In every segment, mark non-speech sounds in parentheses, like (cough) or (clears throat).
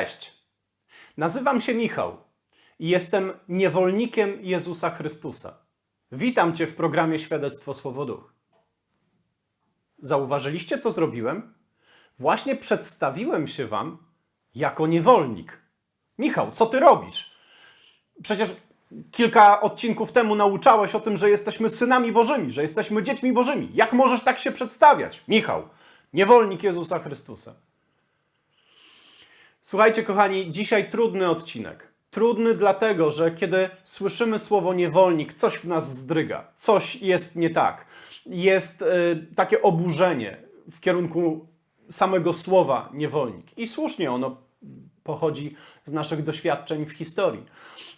Cześć. Nazywam się Michał i jestem niewolnikiem Jezusa Chrystusa. Witam Cię w programie Świadectwo Słowo Duch. Zauważyliście, co zrobiłem? Właśnie przedstawiłem się Wam jako niewolnik. Michał, co Ty robisz? Przecież kilka odcinków temu nauczałeś o tym, że jesteśmy synami Bożymi, że jesteśmy dziećmi Bożymi. Jak możesz tak się przedstawiać? Michał, niewolnik Jezusa Chrystusa. Słuchajcie, kochani, dzisiaj trudny odcinek. Trudny dlatego, że kiedy słyszymy słowo niewolnik, coś w nas zdryga, coś jest nie tak. Jest y, takie oburzenie w kierunku samego słowa niewolnik. I słusznie ono pochodzi z naszych doświadczeń w historii.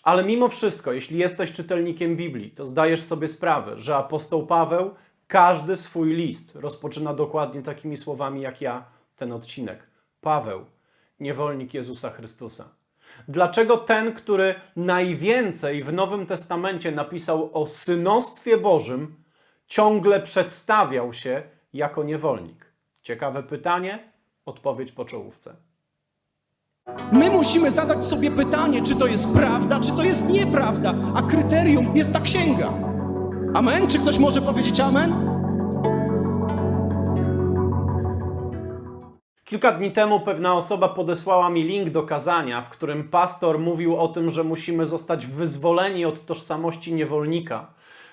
Ale mimo wszystko, jeśli jesteś czytelnikiem Biblii, to zdajesz sobie sprawę, że apostoł Paweł każdy swój list rozpoczyna dokładnie takimi słowami jak ja ten odcinek. Paweł, niewolnik Jezusa Chrystusa. Dlaczego ten, który najwięcej w Nowym Testamencie napisał o synostwie Bożym, ciągle przedstawiał się jako niewolnik? Ciekawe pytanie, odpowiedź po czołówce. My musimy zadać sobie pytanie, czy to jest prawda, czy to jest nieprawda, a kryterium jest ta księga. Amen? Czy ktoś może powiedzieć amen? Kilka dni temu pewna osoba podesłała mi link do kazania, w którym pastor mówił o tym, że musimy zostać wyzwoleni od tożsamości niewolnika,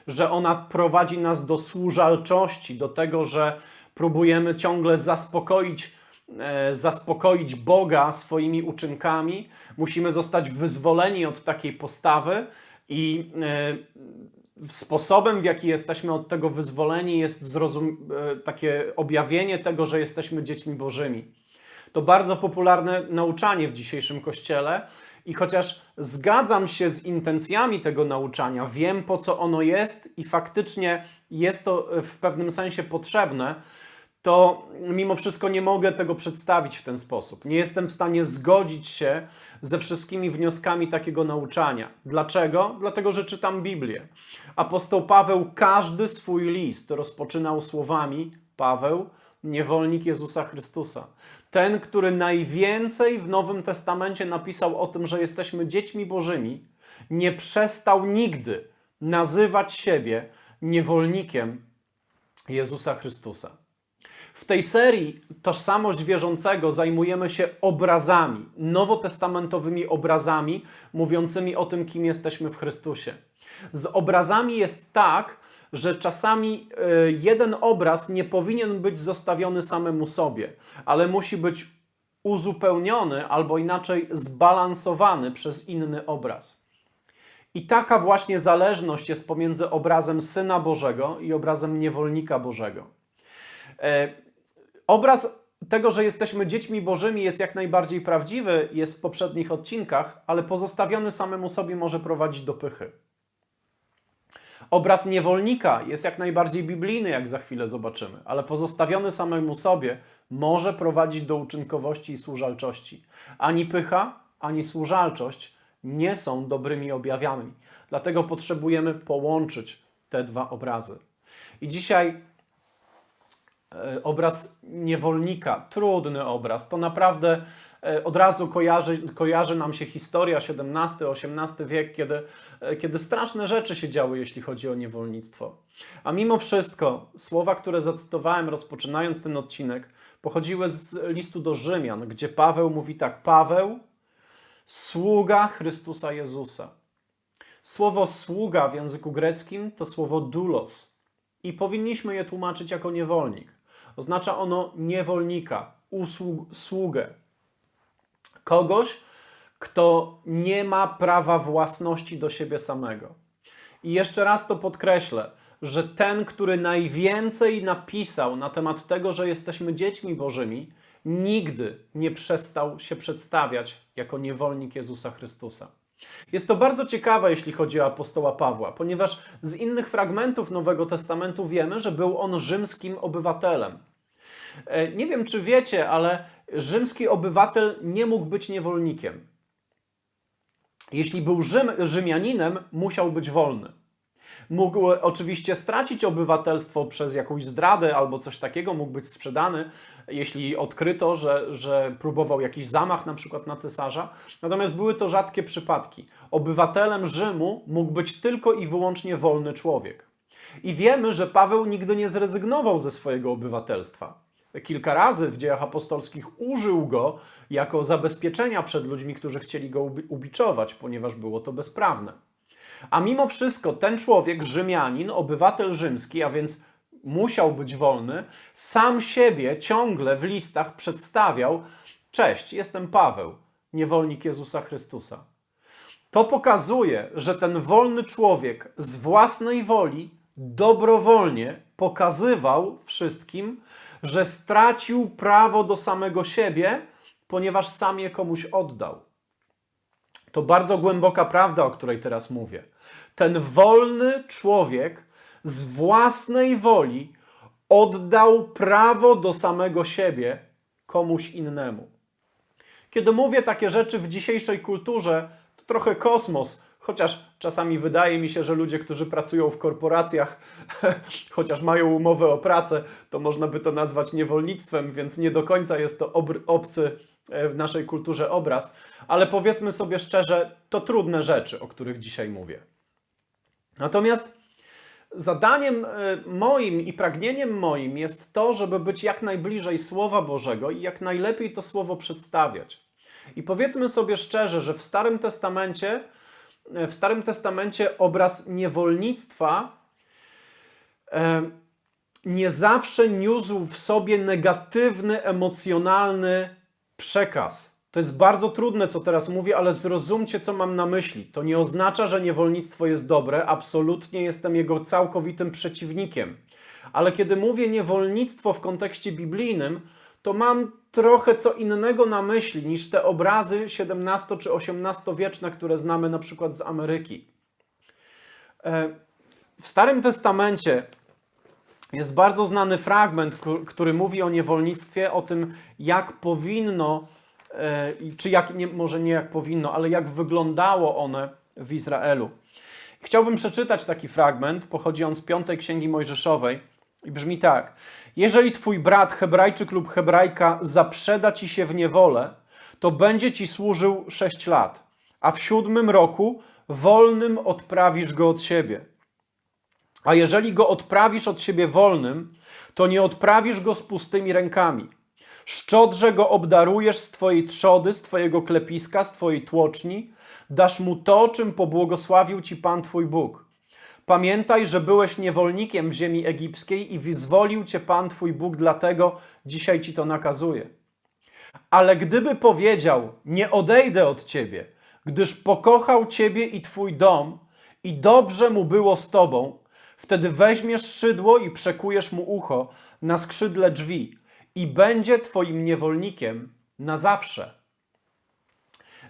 że ona prowadzi nas do służalczości, do tego, że próbujemy ciągle zaspokoić, e, zaspokoić Boga swoimi uczynkami. Musimy zostać wyzwoleni od takiej postawy i e, sposobem, w jaki jesteśmy od tego wyzwoleni, jest e, takie objawienie tego, że jesteśmy dziećmi Bożymi. To bardzo popularne nauczanie w dzisiejszym kościele. I chociaż zgadzam się z intencjami tego nauczania, wiem po co ono jest i faktycznie jest to w pewnym sensie potrzebne, to mimo wszystko nie mogę tego przedstawić w ten sposób. Nie jestem w stanie zgodzić się ze wszystkimi wnioskami takiego nauczania. Dlaczego? Dlatego, że czytam Biblię. Apostoł Paweł każdy swój list rozpoczynał słowami: Paweł, niewolnik Jezusa Chrystusa. Ten, który najwięcej w Nowym Testamencie napisał o tym, że jesteśmy dziećmi Bożymi, nie przestał nigdy nazywać siebie niewolnikiem Jezusa Chrystusa. W tej serii Tożsamość wierzącego zajmujemy się obrazami, nowotestamentowymi obrazami, mówiącymi o tym, kim jesteśmy w Chrystusie. Z obrazami jest tak, że czasami e, jeden obraz nie powinien być zostawiony samemu sobie, ale musi być uzupełniony albo inaczej zbalansowany przez inny obraz. I taka właśnie zależność jest pomiędzy obrazem Syna Bożego i obrazem niewolnika Bożego. E, Obraz tego, że jesteśmy dziećmi Bożymi, jest jak najbardziej prawdziwy, jest w poprzednich odcinkach, ale pozostawiony samemu sobie może prowadzić do pychy. Obraz niewolnika jest jak najbardziej biblijny, jak za chwilę zobaczymy, ale pozostawiony samemu sobie może prowadzić do uczynkowości i służalczości. Ani pycha, ani służalczość nie są dobrymi objawami. Dlatego potrzebujemy połączyć te dwa obrazy. I dzisiaj obraz niewolnika, trudny obraz. To naprawdę e, od razu kojarzy, kojarzy nam się historia XVII-XVIII wiek, kiedy, e, kiedy straszne rzeczy się działy, jeśli chodzi o niewolnictwo. A mimo wszystko słowa, które zacytowałem rozpoczynając ten odcinek, pochodziły z listu do Rzymian, gdzie Paweł mówi tak: Paweł, sługa Chrystusa Jezusa. Słowo sługa w języku greckim to słowo doulos i powinniśmy je tłumaczyć jako niewolnik. Oznacza ono niewolnika, usług, sługę. Kogoś, kto nie ma prawa własności do siebie samego. I jeszcze raz to podkreślę, że ten, który najwięcej napisał na temat tego, że jesteśmy dziećmi Bożymi, nigdy nie przestał się przedstawiać jako niewolnik Jezusa Chrystusa. Jest to bardzo ciekawe, jeśli chodzi o apostoła Pawła, ponieważ z innych fragmentów Nowego Testamentu wiemy, że był on rzymskim obywatelem. E, Nie wiem, czy wiecie, ale rzymski obywatel nie mógł być niewolnikiem. Jeśli był Rzym, Rzymianinem, musiał być wolny. Mógł oczywiście stracić obywatelstwo przez jakąś zdradę albo coś takiego, mógł być sprzedany, jeśli odkryto, że, że próbował jakiś zamach na przykład na cesarza. Natomiast były to rzadkie przypadki. Obywatelem Rzymu mógł być tylko i wyłącznie wolny człowiek. I wiemy, że Paweł nigdy nie zrezygnował ze swojego obywatelstwa. Kilka razy w dziejach apostolskich użył go jako zabezpieczenia przed ludźmi, którzy chcieli go ubi- ubiczować, ponieważ było to bezprawne. A mimo wszystko ten człowiek, Rzymianin, obywatel rzymski, a więc musiał być wolny, sam siebie ciągle w listach przedstawiał: Cześć, jestem Paweł, niewolnik Jezusa Chrystusa. To pokazuje, że ten wolny człowiek z własnej woli dobrowolnie pokazywał wszystkim, że stracił prawo do samego siebie, ponieważ sam je komuś oddał. To bardzo głęboka prawda, o której teraz mówię. Ten wolny człowiek z własnej woli oddał prawo do samego siebie komuś innemu. Kiedy mówię takie rzeczy w dzisiejszej kulturze, to trochę kosmos, chociaż czasami wydaje mi się, że ludzie, którzy pracują w korporacjach, (laughs) chociaż mają umowę o pracę, to można by to nazwać niewolnictwem, więc nie do końca jest to obcy w naszej kulturze obraz. Ale powiedzmy sobie szczerze, to trudne rzeczy, o których dzisiaj mówię. Natomiast zadaniem e, moim i pragnieniem moim jest to, żeby być jak najbliżej Słowa Bożego i jak najlepiej to Słowo przedstawiać. I powiedzmy sobie szczerze, że w Starym Testamencie, e, w Starym Testamencie obraz niewolnictwa e, nie zawsze niósł w sobie negatywny, emocjonalny przekaz. To jest bardzo trudne, co teraz mówię, ale zrozumcie, co mam na myśli. To nie oznacza, że niewolnictwo jest dobre, absolutnie jestem jego całkowitym przeciwnikiem. Ale kiedy mówię niewolnictwo w kontekście biblijnym, to mam trochę co innego na myśli niż te obrazy XVII czy XVIII wieczne, które znamy na przykład z Ameryki. E, W Starym Testamencie jest bardzo znany fragment, który mówi o niewolnictwie, o tym, jak powinno, e, czy jak, nie, może nie jak powinno, ale jak wyglądało one w Izraelu. Chciałbym przeczytać taki fragment, pochodzi on z piątej księgi Mojżeszowej i brzmi tak. Jeżeli twój brat, Hebrajczyk lub Hebrajka, zaprzeda ci się w niewolę, to będzie ci służył sześć lat, a w siódmym roku wolnym odprawisz go od siebie. A jeżeli go odprawisz od siebie wolnym, to nie odprawisz go z pustymi rękami. Szczodrze go obdarujesz z twojej trzody, z twojego klepiska, z twojej tłoczni. Dasz mu to, czym pobłogosławił ci Pan twój Bóg. Pamiętaj, że byłeś niewolnikiem w ziemi egipskiej i wyzwolił cię Pan twój Bóg, dlatego dzisiaj ci to nakazuje. Ale gdyby powiedział: Nie odejdę od ciebie, gdyż pokochał ciebie i twój dom, i dobrze mu było z tobą, wtedy weźmiesz szydło i przekujesz mu ucho na skrzydle drzwi, i będzie twoim niewolnikiem na zawsze.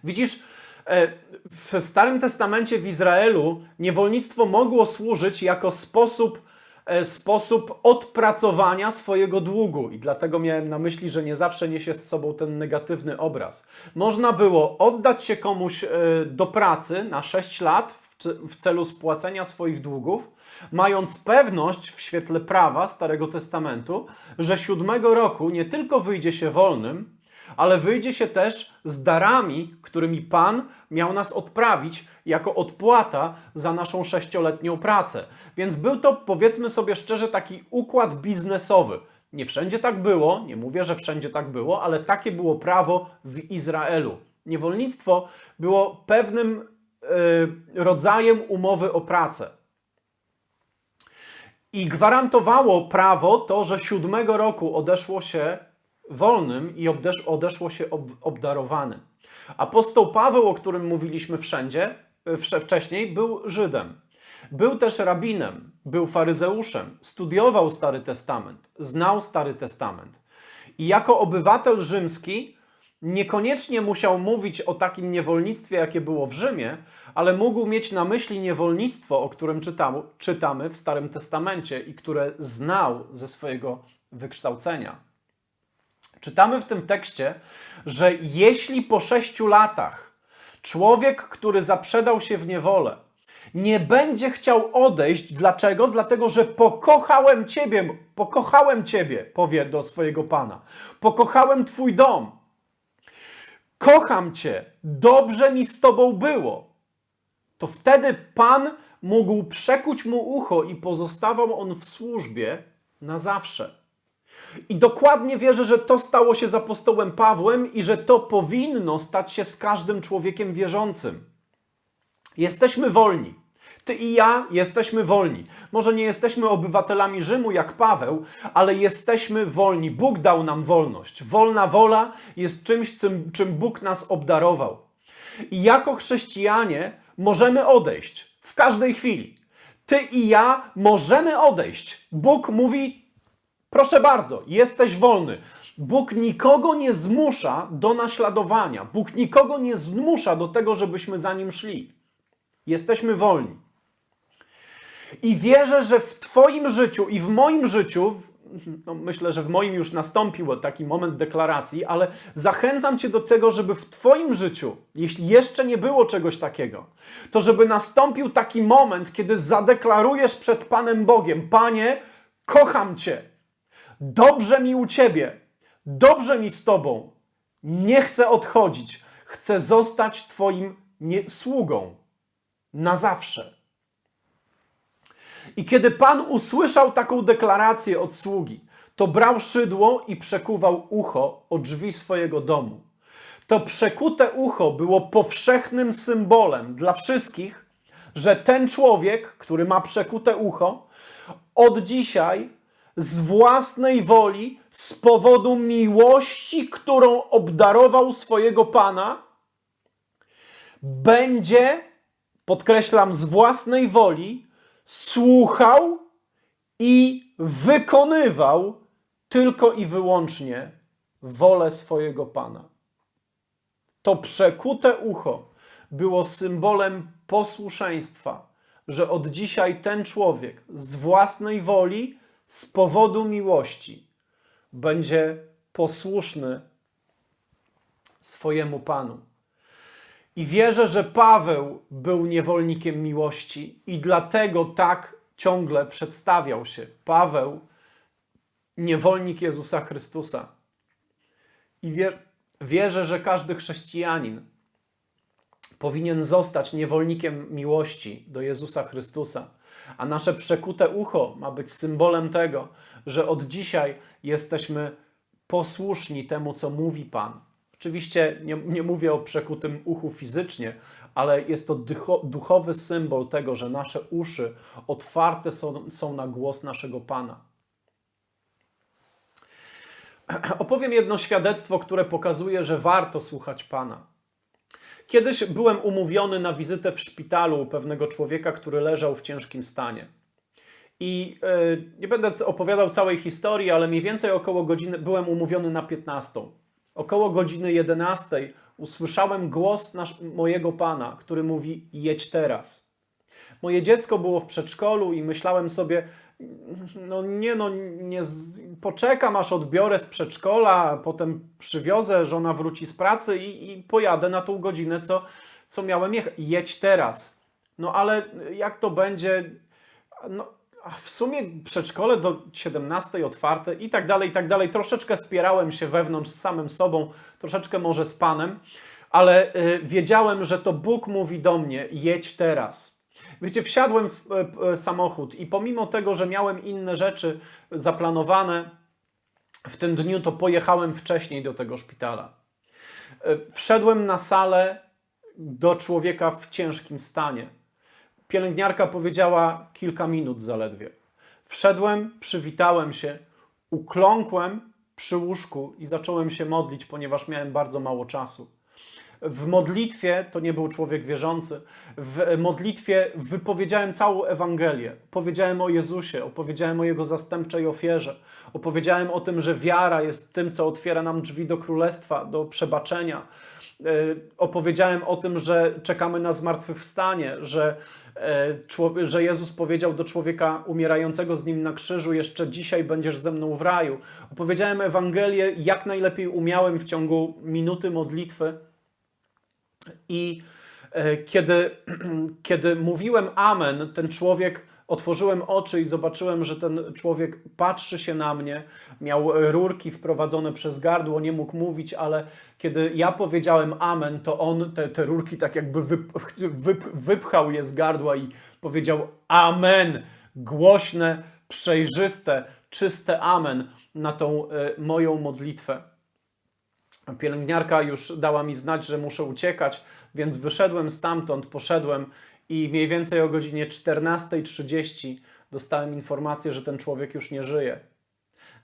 Widzisz, e, w Starym Testamencie w Izraelu niewolnictwo mogło służyć jako sposób, e, sposób odpracowania swojego długu, i dlatego miałem na myśli, że nie zawsze niesie z sobą ten negatywny obraz. Można było oddać się komuś e, do pracy na 6 lat w ce- w celu spłacenia swoich długów, mając pewność w świetle prawa Starego Testamentu, że siódmego roku nie tylko wyjdzie się wolnym, ale wyjdzie się też z darami, którymi Pan miał nas odprawić jako odpłata za naszą sześcioletnią pracę. Więc był to, powiedzmy sobie szczerze, taki układ biznesowy. Nie wszędzie tak było, nie mówię, że wszędzie tak było, ale takie było prawo w Izraelu. Niewolnictwo było pewnym rodzajem umowy o pracę. I gwarantowało prawo to, że siódmego roku odeszło się wolnym i odeszło się ob, obdarowanym. Apostoł Paweł, o którym mówiliśmy wszędzie, wsze- wcześniej, był Żydem. Był też rabinem, był faryzeuszem, studiował Stary Testament, znał Stary Testament. I jako obywatel rzymski niekoniecznie musiał mówić o takim niewolnictwie, jakie było w Rzymie, ale mógł mieć na myśli niewolnictwo, o którym czytam, czytamy w Starym Testamencie i które znał ze swojego wykształcenia. Czytamy w tym tekście, że jeśli po sześciu latach człowiek, który zaprzedał się w niewolę, nie będzie chciał odejść. Dlaczego? Dlatego, że pokochałem Ciebie, pokochałem Ciebie, powie do swojego Pana. Pokochałem Twój dom. Kocham Cię, dobrze mi z Tobą było. To wtedy Pan mógł przekuć mu ucho i pozostawał on w służbie na zawsze. I dokładnie wierzę, że to stało się z apostołem Pawłem i że to powinno stać się z każdym człowiekiem wierzącym. Jesteśmy wolni. Ty i ja jesteśmy wolni. Może nie jesteśmy obywatelami Rzymu jak Paweł, ale jesteśmy wolni. Bóg dał nam wolność. Wolna wola jest czymś, czym, Bóg nas obdarował. I jako chrześcijanie możemy odejść w każdej chwili. Ty i ja możemy odejść. Bóg mówi: Proszę bardzo, jesteś wolny. Bóg nikogo nie zmusza do naśladowania. Bóg nikogo nie zmusza do tego, żebyśmy za nim szli. Jesteśmy wolni. I wierzę, że w Twoim życiu i w moim życiu, no myślę, że w moim już nastąpił taki moment deklaracji, ale zachęcam Cię do tego, żeby w Twoim życiu, jeśli jeszcze nie było czegoś takiego, to żeby nastąpił taki moment, kiedy zadeklarujesz przed Panem Bogiem: Panie, kocham Cię, dobrze mi u Ciebie, dobrze mi z Tobą, nie chcę odchodzić, chcę zostać Twoim nie- sługą na zawsze. I kiedy Pan usłyszał taką deklarację od sługi, to brał szydło i przekuwał ucho o drzwi swojego domu. To przekute ucho było powszechnym symbolem dla wszystkich, że ten człowiek, który ma przekute ucho, od dzisiaj z własnej woli, z powodu miłości, którą obdarował swojego Pana, będzie, podkreślam, z własnej woli, słuchał i wykonywał tylko i wyłącznie wolę swojego Pana. To przekute ucho było symbolem posłuszeństwa, że od dzisiaj ten człowiek z własnej woli, z powodu miłości, będzie posłuszny swojemu Panu. I wierzę, że Paweł był niewolnikiem miłości i dlatego tak ciągle przedstawiał się. Paweł, niewolnik Jezusa Chrystusa. I wie, wierzę, że każdy chrześcijanin powinien zostać niewolnikiem miłości do Jezusa Chrystusa. A nasze przekute ucho ma być symbolem tego, że od dzisiaj jesteśmy posłuszni temu, co mówi Pan. Oczywiście nie, nie mówię o przekutym uchu fizycznie, ale jest to duchowy symbol tego, że nasze uszy otwarte są, są na głos naszego Pana. (clears throat) Opowiem jedno świadectwo, które pokazuje, że warto słuchać Pana. Kiedyś byłem umówiony na wizytę w szpitalu u pewnego człowieka, który leżał w ciężkim stanie. I e, nie będę opowiadał całej historii, ale mniej więcej około godziny byłem umówiony na 15. Około godziny 11 usłyszałem głos nasz, mojego pana, który mówi: Jedź teraz. Moje dziecko było w przedszkolu i myślałem sobie, no nie no, nie poczekam aż odbiorę z przedszkola, potem przywiozę, żona wróci z pracy i, i pojadę na tą godzinę, co, co miałem jechać. Jedź teraz. No ale jak to będzie? No, w sumie przedszkole do 17 otwarte i tak dalej, i tak dalej. Troszeczkę spierałem się wewnątrz z samym sobą, troszeczkę może z Panem, ale y, wiedziałem, że to Bóg mówi do mnie: jedź teraz. Wiecie, wsiadłem w e, e, samochód i pomimo tego, że miałem inne rzeczy zaplanowane w tym dniu, to pojechałem wcześniej do tego szpitala. Wszedłem na salę do człowieka w ciężkim stanie. Pielęgniarka powiedziała kilka minut zaledwie. Wszedłem, przywitałem się, ukląkłem przy łóżku i zacząłem się modlić, ponieważ miałem bardzo mało czasu. W modlitwie, to nie był człowiek wierzący, w modlitwie wypowiedziałem całą Ewangelię. Powiedziałem o Jezusie, opowiedziałem o Jego zastępczej ofierze, opowiedziałem o tym, że wiara jest tym, co otwiera nam drzwi do królestwa, do przebaczenia. Yy, Opowiedziałem o tym, że czekamy na zmartwychwstanie, że, e, że Jezus powiedział do człowieka umierającego z nim na krzyżu: Jeszcze dzisiaj będziesz ze mną w raju. Opowiedziałem Ewangelię, jak najlepiej umiałem w ciągu minuty modlitwy. I E, Kiedy, (clears throat) kiedy mówiłem amen, ten człowiek, otworzyłem oczy i zobaczyłem, że ten człowiek patrzy się na mnie, miał rurki wprowadzone przez gardło, nie mógł mówić, ale kiedy ja powiedziałem amen, to on te, te rurki tak jakby wyp, wyp, wypchał je z gardła i powiedział amen. Głośne, przejrzyste, czyste amen na tą e, moją modlitwę. Pielęgniarka już dała mi znać, że muszę uciekać, więc wyszedłem stamtąd, poszedłem i mniej więcej o godzinie 14.30 dostałem informację, że ten człowiek już nie żyje.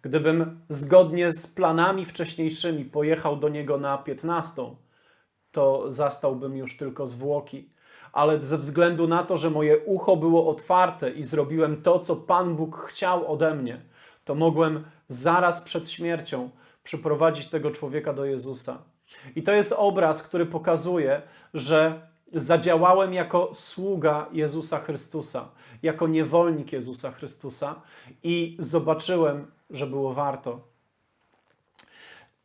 Gdybym zgodnie z planami wcześniejszymi pojechał do niego na 15, to zastałbym już tylko zwłoki. Ale ze względu na to, że moje ucho było otwarte i zrobiłem to, co Pan Bóg chciał ode mnie, to mogłem zaraz przed śmiercią przyprowadzić tego człowieka do Jezusa. I to jest obraz, który pokazuje, że zadziałałem jako sługa Jezusa Chrystusa, jako niewolnik Jezusa Chrystusa i zobaczyłem, że było warto.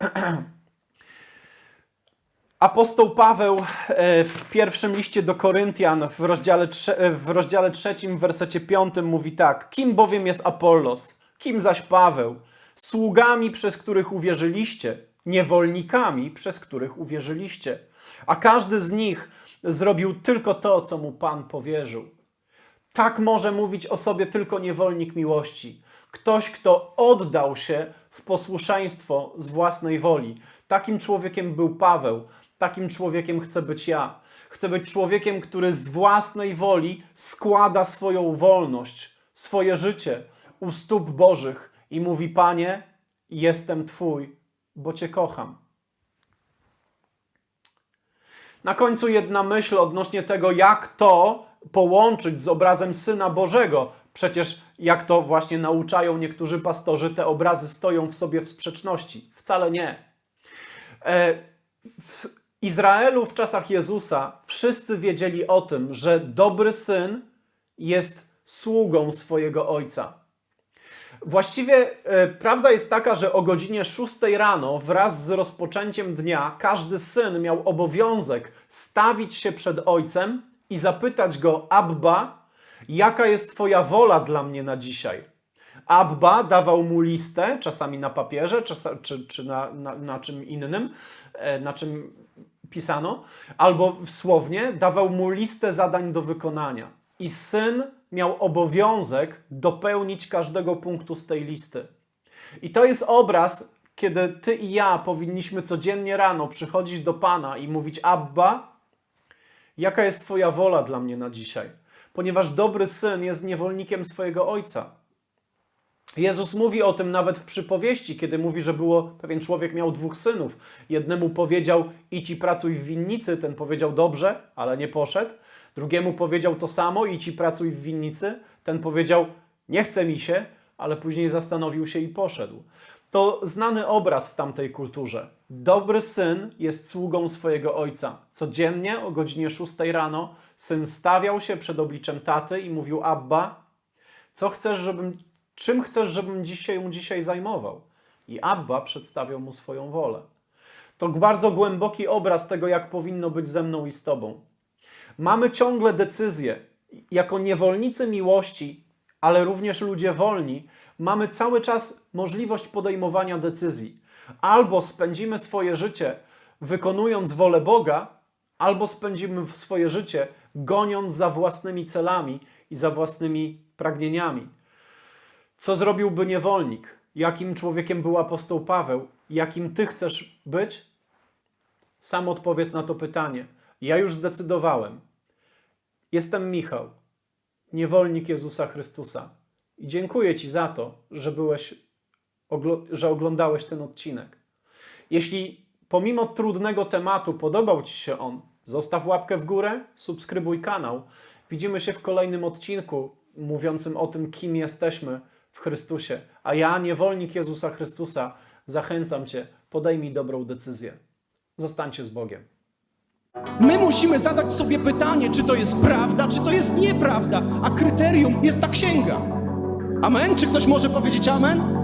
(clears throat) Apostoł Paweł e, w pierwszym liście do Koryntian w rozdziale, e, w rozdziale trzecim, w wersecie piątym mówi tak: Kim bowiem jest Apollos? Kim zaś Paweł? Sługami, przez których uwierzyliście, niewolnikami, przez których uwierzyliście. A każdy z nich zrobił tylko to, co mu Pan powierzył. Tak może mówić o sobie tylko niewolnik miłości. Ktoś, kto oddał się w posłuszeństwo z własnej woli. Takim człowiekiem był Paweł, takim człowiekiem chcę być ja. Chcę być człowiekiem, który z własnej woli składa swoją wolność, swoje życie u stóp Bożych i mówi: Panie, jestem Twój, bo Cię kocham. Na końcu jedna myśl odnośnie tego, jak to połączyć z obrazem Syna Bożego. Przecież, jak to właśnie nauczają niektórzy pastorzy, te obrazy stoją w sobie w sprzeczności. Wcale nie. E, W Izraelu w czasach Jezusa wszyscy wiedzieli o tym, że dobry syn jest sługą swojego ojca. Właściwie e, prawda jest taka, że o godzinie 6 rano wraz z rozpoczęciem dnia każdy syn miał obowiązek stawić się przed ojcem i zapytać go: Abba, jaka jest Twoja wola dla mnie na dzisiaj? Abba dawał mu listę, czasami na papierze, czasa, czy, czy na, na, na czym innym, e, na czym pisano, albo słownie dawał mu listę zadań do wykonania. I syn miał obowiązek dopełnić każdego punktu z tej listy. I to jest obraz, kiedy ty i ja powinniśmy codziennie rano przychodzić do Pana i mówić: Abba, jaka jest Twoja wola dla mnie na dzisiaj? Ponieważ dobry syn jest niewolnikiem swojego ojca. Jezus mówi o tym nawet w przypowieści, kiedy mówi, że było pewien człowiek miał dwóch synów. Jednemu powiedział: idź i pracuj w winnicy, ten powiedział dobrze, ale nie poszedł. Drugiemu powiedział to samo, idź i pracuj w winnicy, ten powiedział: nie chce mi się, ale później zastanowił się i poszedł. To znany obraz w tamtej kulturze. Dobry syn jest sługą swojego ojca. Codziennie o godzinie 6 rano syn stawiał się przed obliczem taty i mówił: Abba, co chcesz, żebym, czym chcesz, żebym dzisiaj mu dzisiaj zajmował? I Abba przedstawiał mu swoją wolę. To bardzo głęboki obraz tego, jak powinno być ze mną i z tobą. Mamy ciągle decyzję. Jako niewolnicy miłości, ale również ludzie wolni, mamy cały czas możliwość podejmowania decyzji. Albo spędzimy swoje życie wykonując wolę Boga, albo spędzimy swoje życie goniąc za własnymi celami i za własnymi pragnieniami. Co zrobiłby niewolnik? Jakim człowiekiem był apostoł Paweł? Jakim ty chcesz być? Sam odpowiedz na to pytanie. Ja już zdecydowałem. Jestem Michał, niewolnik Jezusa Chrystusa. I dziękuję Ci za to, że, byłeś, że oglądałeś ten odcinek. Jeśli pomimo trudnego tematu podobał Ci się on, zostaw łapkę w górę, subskrybuj kanał. Widzimy się w kolejnym odcinku mówiącym o tym, kim jesteśmy w Chrystusie. A ja, niewolnik Jezusa Chrystusa, zachęcam Cię, podejmij dobrą decyzję. Zostańcie z Bogiem. My musimy zadać sobie pytanie, czy to jest prawda, czy to jest nieprawda, a kryterium jest ta księga. Amen? Czy ktoś może powiedzieć amen?